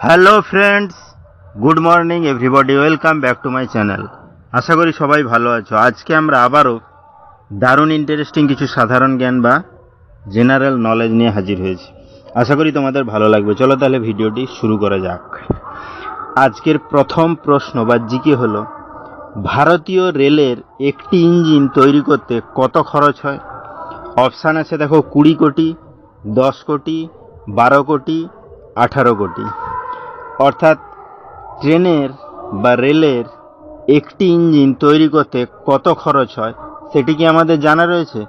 Hello friends good morning everybody welcome back to my channel আশা করি সবাই ভালো আছো। আজকে আমরা আবারও দারুণ ইন্টারেস্টিং কিছু সাধারণ জ্ঞান বা জেনারেল নলেজ নিয়ে হাজির হয়েছি। আশা করি তোমাদের ভালো লাগবে। চলো তাহলে ভিডিওটি শুরু করা যাক। আজকের প্রথম প্রশ্ন বা জিকে হলো, ভারতীয় রেলের একটি ইঞ্জিন তৈরি করতে কত খরচ হয়? অপশান আছে দেখো কুড়ি কোটি, দশ কোটি, বারো কোটি আঠারো কোটি। অর্থাৎ ট্রেনের বা রেলের একটি ইঞ্জিন তৈরি করতে কত খরচ হয়, সেটি কি আমাদের জানা রয়েছে?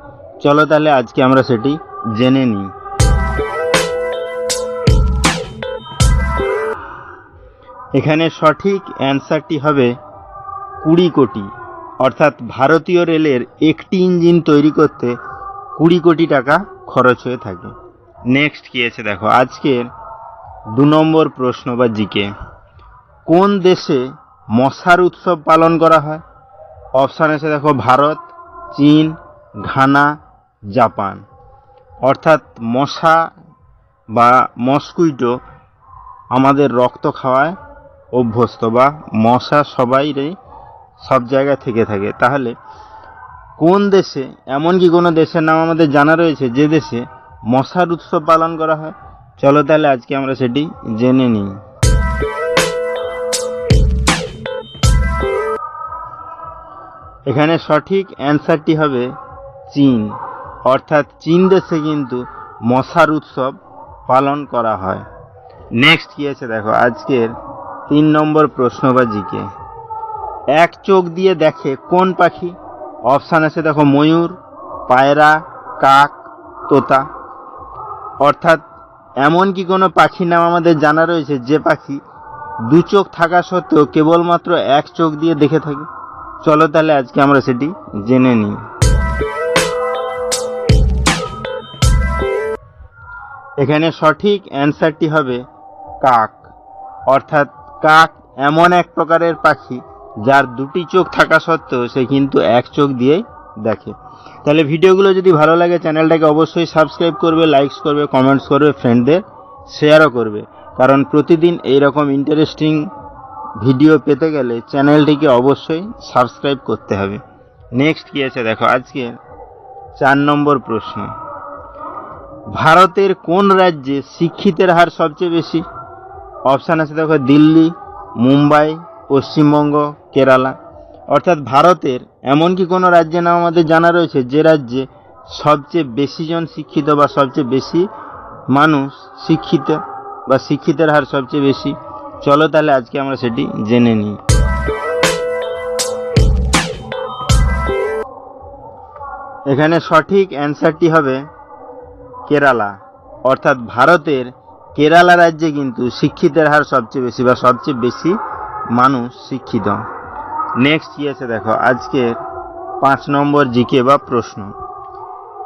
চলো তাহলে আজকে আমরা সেটি জেনে নিই। এখানে সঠিক অ্যান্সারটি হবে কুড়ি কোটি। অর্থাৎ ভারতীয় রেলের একটি ইঞ্জিন তৈরি করতে কুড়ি কোটি টাকা খরচ হয়ে থাকে। নেক্সট কী আছে দেখো, আজকের দু নম্বর প্রশ্ন বা জিকে। কোন দেশে মশার উৎসব পালন করা হয়? অপশান এসে দেখো ভারত, চীন, ঘানা, জাপান। অর্থাৎ মশা বা মস্কুইটো আমাদের রক্ত খাওয়ায়, অভ্যস্ত বা মশা সবাইরই সব জায়গায় থেকে থাকে। তাহলে কোন দেশে এমন কি কোনো দেশের নাম আমাদের জানা রয়েছে, যে দেশে মশার উৎসব পালন করা হয়? চলো তাহলে আজকে আমরা সেটি জেনে নিই। এখানে সঠিক অ্যান্সারটি হবে চীন। অর্থাৎ চীন দেশে কিন্তু মশার উৎসব পালন করা হয়। নেক্সট কী আছে দেখো, আজকের তিন নম্বর প্রশ্ন বা জিকে। এক চোখ দিয়ে দেখে কোন পাখি? অপশান আছে দেখো ময়ূর, পায়রা, কাক, তোতা। অর্থাৎ এমন কি কোনো পাখির নাম আমাদের জানা রয়েছে, যে পাখি দু চোখ থাকা সত্ত্বেও কেবলমাত্র এক চোখ দিয়ে দেখে থাকে। চলো তাহলে আজকে আমরা সেটি জেনে নিই। এখানে সঠিক অ্যান্সারটি হবে কাক। অর্থাৎ কাক এমন এক প্রকারের পাখি যার দুটি চোখ থাকা সত্ত্বেও সে কিন্তু এক চোখ দিয়েই দেখে। তাহলে ভিডিওগুলো যদি ভালো লাগে, চ্যানেলটাকে অবশ্যই সাবস্ক্রাইব করবে লাইকস করবে কমেন্টস করবে ফ্রেন্ডদের শেয়ারও করবে। কারণ প্রতিদিন এই রকম ইন্টারেস্টিং ভিডিও পেতে গেলে চ্যানেলটিকে অবশ্যই সাবস্ক্রাইব করতে হবে। নেক্সট কী আছে দেখো, আজকে চার নম্বর প্রশ্ন। ভারতের কোন রাজ্যে শিক্ষিতের হার সবচেয়ে বেশি? অপশান আছে দেখো, দিল্লি, মুম্বাই, পশ্চিমবঙ্গ, কেরালা। অর্থাৎ ভারতের এমন কি কোনো রাজ্যের নাম আমাদের জানা রয়েছে যে রাজ্যে সবচেয়ে বেশি জন শিক্ষিত বা সবচেয়ে বেশি মানুষ শিক্ষিত বা শিক্ষিতের হার সবচেয়ে বেশি। চলো তাহলে আজকে আমরা সেটি জেনে নিই। এখানে সঠিক অ্যান্সারটি হবে কেরালা। অর্থাৎ ভারতের কেরালা রাজ্যে কিন্তু শিক্ষিতের হার সবচেয়ে বেশি বা সবচেয়ে বেশি মানুষ শিক্ষিত। নেক্সট কি আছে দেখো? আজকের পাঁচ নম্বর জিকে বা প্রশ্ন।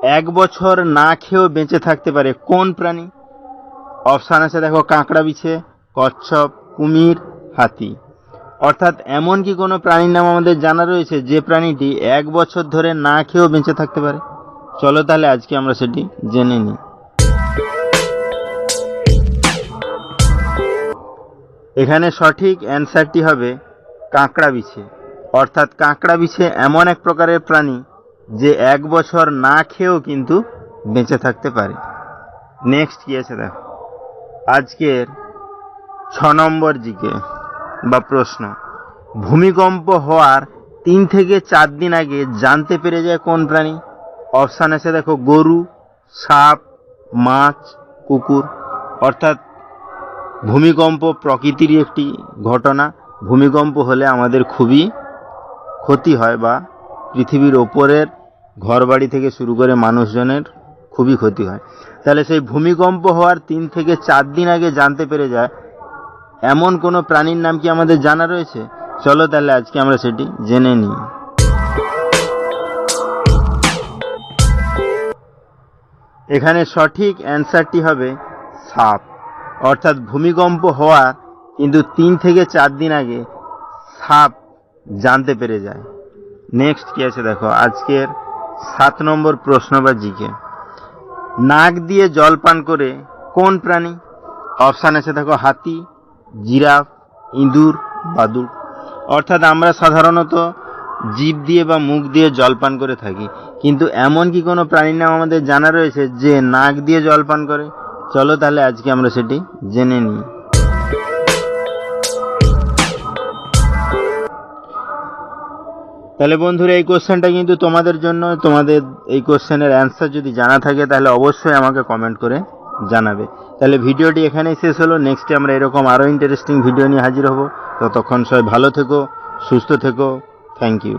এক বছর না খেয়েও বেঁচে থাকতে পারে কোন প্রাণী? অপশান আছে দেখো, কাঁকড়া বিছে, কচ্ছপ, কুমির, হাতি। অর্থাৎ এমন কি কোনো প্রাণীর নাম আমাদের জানা রয়েছে যে প্রাণীটি এক বছর ধরে না খেয়েও বেঁচে থাকতে পারে? চলো তাহলে আজকে আমরা সেটি জেনে নিই। এখানে সঠিক অ্যান্সারটি হবে কাঁকড়া বিছে অর্থাৎ কাঁকড়া বিছে এমন এক প্রকারের প্রাণী যে এক বছর না খেয়েও কিন্তু বেঁচে থাকতে পারে। নেক্সট কী আছে দেখো? আজকের ছ নম্বর জিকে বা প্রশ্ন। ভূমিকম্প হওয়ার তিন থেকে চার দিন আগে জানতে পেরে যায় কোন প্রাণী? অপশান আছে দেখো, গরু, সাপ, মাছ, কুকুর। অর্থাৎ ভূমিকম্প প্রকৃতির একটি ঘটনা। ভূমিকম্প হলে আমাদের খুবই ক্ষতি হয় বা পৃথিবীর ওপরের ঘরবাড়ি থেকে শুরু করে মানুষজনের খুবই ক্ষতি হয়। তাহলে সেই ভূমিকম্প হওয়ার তিন থেকে চার দিন আগে জানতে পেরে যায়, এমন কোনো প্রাণীর নাম কি আমাদের জানা রয়েছে? চলো তাহলে আজকে আমরা সেটি জেনে নিই। এখানে সঠিক অ্যান্সারটি হবে সাপ। অর্থাৎ ভূমিকম্প হওয়ার কিন্তু তিন থেকে চার দিন আগে সাপ জানতে পেরে যায়। নেক্সট কি আছে দেখো? আজকের সাত নম্বর প্রশ্ন বা জিকে। নাক দিয়ে জল পান করে কোন প্রাণী? অপশান আছে দেখো, হাতি, জিরাফ, ইঁদুর বাদুড় অর্থাৎ আমরা সাধারণত জিভ দিয়ে বা মুখ দিয়ে জল পান করে থাকি। কিন্তু এমন কি কোনো প্রাণীর নাম আমাদের জানা রয়েছে যে নাক দিয়ে জল পান করে? চলো তাহলে আজকে আমরা সেটি জেনে নিই। তাহলে বন্ধুরা, এই কোশ্চেনটা কিন্তু তোমাদের জন্য, তোমাদের এই কোশ্চেনের অ্যান্সার যদি জানা থাকে, তাহলে অবশ্যই আমাকে কমেন্ট করে জানাবে। তাহলে ভিডিওটি এখানেই শেষ হলো। নেক্সটে আমরা এরকম আরও ইন্টারেস্টিং ভিডিও নিয়ে হাজির হব। ততক্ষণ সবাই ভালো থেকো, সুস্থ থেকো। Thank you